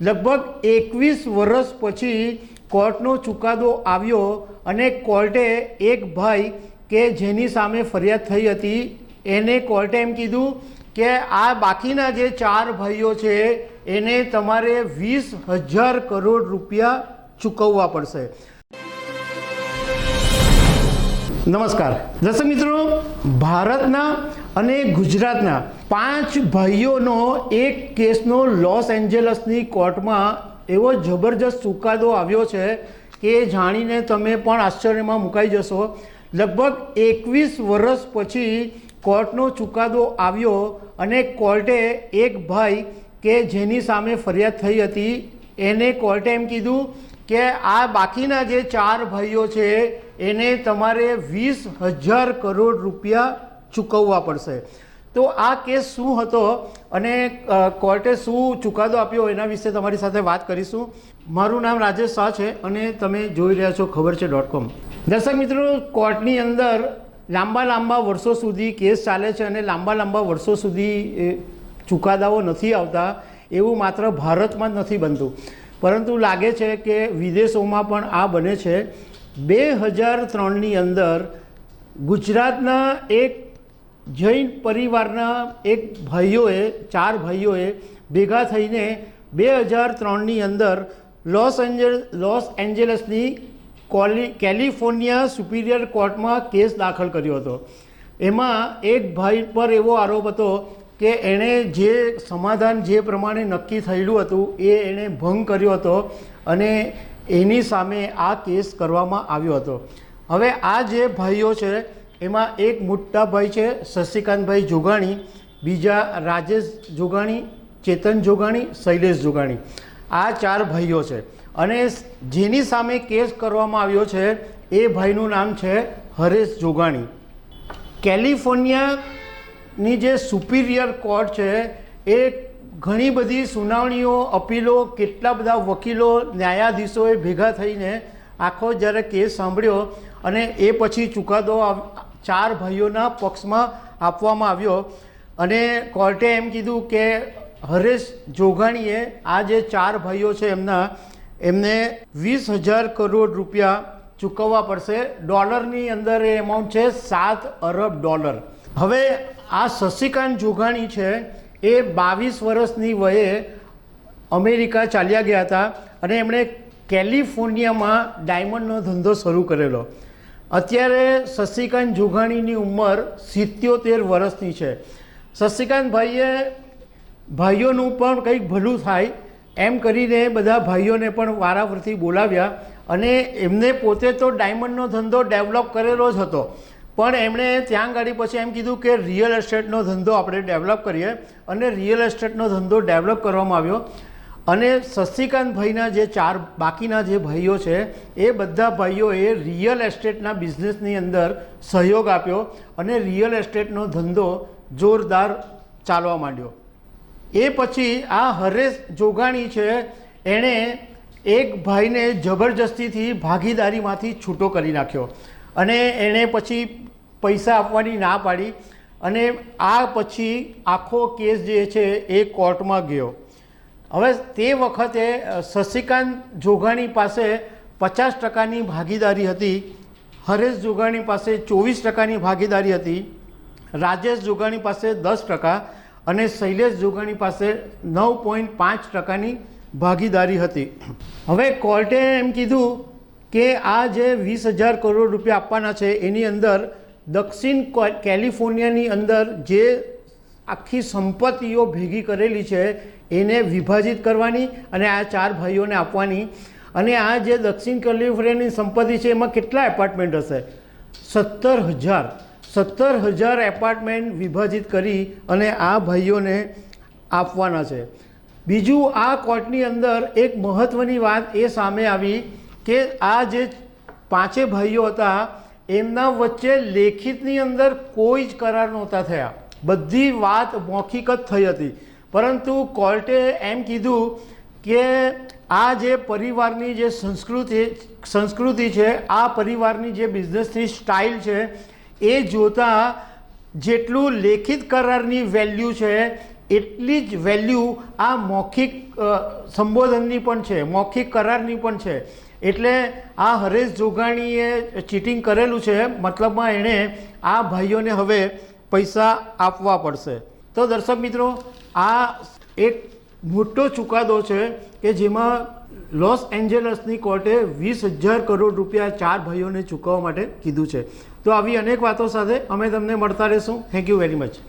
લગભગ એકવીસ વર્ષ પછી કોર્ટનો ચુકાદો આવ્યો અને કોર્ટે એક ભાઈ કે જેની સામે ફરિયાદ થઈ હતી, એને કોર્ટે એમ કીધું કે આ બાકીના જે ચાર ભાઈઓ છે, એને તમારે વીસ હજાર કરોડ રૂપિયા ચૂકવવા પડશે. નમસ્કાર. દર્શક મિત્રો, ભારતના અને ગુજરાતના પાંચ ભાઈઓનો એક કેસનો લોસ એન્જલસની કોર્ટમાં એવો જબરજસ્ત ચુકાદો આવ્યો છે કે જાણીને તમે પણ આશ્ચર્યમાં મુકાઈ જશો. લગભગ એકવીસ વર્ષ પછી કોર્ટનો ચુકાદો આવ્યો અને કોર્ટે એક ભાઈ કે જેની સામે ફરિયાદ થઈ હતી, એને કોર્ટે એમ કીધું કે આ બાકીના જે ચાર ભાઈઓ છે, એને તમારે વીસ હજાર કરોડ રૂપિયા ચૂકવવા પડશે. તો આ કેસ શું હતો અને કોર્ટે શું ચુકાદો આપ્યો એના વિશે તમારી સાથે વાત કરીશું. મારું નામ રાજેશ શાહ છે અને તમે જોઈ રહ્યા છો ખબર છે ડોટ કોમ. દર્શક મિત્રો, કોર્ટની અંદર લાંબા લાંબા વર્ષો સુધી કેસ ચાલે છે અને લાંબા લાંબા વર્ષો સુધી ચુકાદાઓ નથી આવતા, એવું માત્ર ભારતમાં જ નથી બનતું. પરંતુ લાગે છે કે વિદેશોમાં પણ આ બને છે. બે હજાર ત્રણની અંદર ગુજરાતના એક જૈન પરિવારના એક ભાઈઓએ, ચાર ભાઈઓએ ભેગા થઈને બે હજાર ત્રણની અંદર લોસ એન્જલ, લોસ એન્જલસની કોલી, કેલિફોર્નિયા સુપિરિયર કોર્ટમાં કેસ દાખલ કર્યો હતો. એમાં એક ભાઈ પર એવો આરોપ હતો કે એણે જે સમાધાન જે પ્રમાણે નક્કી થયેલું હતું એ એણે ભંગ કર્યો હતો અને એની સામે આ કેસ કરવામાં આવ્યો હતો. હવે આ જે ભાઈઓ છે એમાં એક મોટા ભાઈ છે, શશિકાંતભાઈ જોગાણી, બીજા રાજેશ જોગાણી, ચેતન જોગાણી, શૈલેષ જોગાણી. આ ચાર ભાઈઓ છે. અને જેની સામે કેસ કરવામાં આવ્યો છે, એ ભાઈનું નામ છે હરેશ જોગાણી. કેલિફોર્નિયાની જે સુપિરિયર કોર્ટ છે, એ ઘણી બધી સુનાવણીઓ, અપીલો, કેટલા બધા વકીલો, ન્યાયાધીશોએ ભેગા થઈને આખો જ્યારે કેસ સાંભળ્યો અને એ પછી ચુકાદો ચાર ભાઈઓના પક્ષમાં આપવામાં આવ્યો. અને કોર્ટે એમ કીધું કે હરેશ જોગાણીએ આ જે ચાર ભાઈઓ છે એમના, એમને વીસ હજાર કરોડ રૂપિયા ચૂકવવા પડશે. ડોલરની અંદર એ એમાઉન્ટ છે સાત અરબ ડોલર. હવે આ શશિકાંત જોગાણી છે એ બાવીસ વર્ષની વયે અમેરિકા ચાલ્યા ગયા હતા અને એમણે કેલિફોર્નિયામાં ડાયમંડનો ધંધો શરૂ કરેલો. અત્યારે શશિકાંત જુઘાણીની ઉંમર સિત્યોતેર વર્ષની છે. શશિકાંત ભાઈએ ભાઈઓનું પણ કંઈક ભલું થાય એમ કરીને બધા ભાઈઓને પણ વારાફરતી બોલાવ્યા અને એમને પોતે તો ડાયમંડનો ધંધો ડેવલપ કરેલો જ હતો. પણ એમણે ત્યાં ગાડી પછી એમ કીધું કે રિયલ એસ્ટેટનો ધંધો આપણે ડેવલપ કરીએ અને રિયલ એસ્ટેટનો ધંધો ડેવલપ કરવામાં આવ્યો. અને શશિકાંત ભાઈના જે ચાર બાકીના જે ભાઈઓ છે, એ બધા ભાઈઓએ રિયલ એસ્ટેટના બિઝનેસની અંદર સહયોગ આપ્યો અને રિયલ એસ્ટેટનો ધંધો જોરદાર ચાલવા માંડ્યો. એ પછી આ હરેશ જોગાણી છે, એણે એક ભાઈને જબરજસ્તીથી ભાગીદારીમાંથી છૂટો કરી નાખ્યો અને એણે પછી પૈસા આપવાની ના પાડી અને આ પછી આખો કેસ જે છે, એ કોર્ટમાં ગયો. હવે તે વખતે શશિકાંત જોગાણી પાસે પચાસ ટકાની ભાગીદારી હતી, હરેશ જોગાણી પાસે ચોવીસ ટકાની ભાગીદારી હતી, રાજેશ જોગાણી પાસે દસ ટકા અને શૈલેષ જોગાણી પાસે નવ પોઈન્ટ પાંચ ટકાની ભાગીદારી હતી. હવે કોર્ટે એમ કીધું કે આ જે વીસ હજાર કરોડ રૂપિયા આપવાના છે, એની અંદર દક્ષિણ કેલિફોર્નિયાની અંદર જે આખી સંપત્તિઓ ભેગી કરેલી છે, એને વિભાજિત કરવાની અને આ ચાર ભાઈઓને આપવાની. અને આ જે દક્ષિણ કેલિફોર્નિયાની સંપત્તિ છે, એમાં કેટલા એપાર્ટમેન્ટ હશે? સત્તર હજાર. સત્તર હજાર એપાર્ટમેન્ટ વિભાજિત કરી અને આ ભાઈઓને આપવાના છે. બીજું, આ કોર્ટની અંદર એક મહત્ત્વની વાત એ સામે આવી કે આ જે પાંચે ભાઈઓ હતા, એમના વચ્ચે લેખિતની અંદર કોઈ જ કરાર નહોતા થયા. બધી વાત મૌખિક જ થઈ હતી. પરંતુ કોર્ટે એમ કીધું કે આ જે પરિવારની જે સંસ્કૃતિ સંસ્કૃતિ છે, આ પરિવારની જે બિઝનેસની સ્ટાઇલ છે, એ જોતાં જેટલું લેખિત કરારની વેલ્યુ છે, એટલી જ વેલ્યુ આ મૌખિક સંબોધનની પણ છે, મૌખિક કરારની પણ છે. એટલે આ હરેશ જોગાણીએ ચીટિંગ કરેલું છે, મતલબમાં એણે આ ભાઈઓને હવે પૈસા આપવા પડશે. તો દર્શક મિત્રો, આ એક મોટો ચુકાદો છે કે જેમાં લોસ એન્જલસની કોર્ટે વીસ હજાર કરોડ રૂપિયા ચાર ભાઈઓને ચૂકવવા માટે કીધું છે. તો આવી અનેક વાતો સાથે અમે તમને મળતા રહીશું. Thank you very much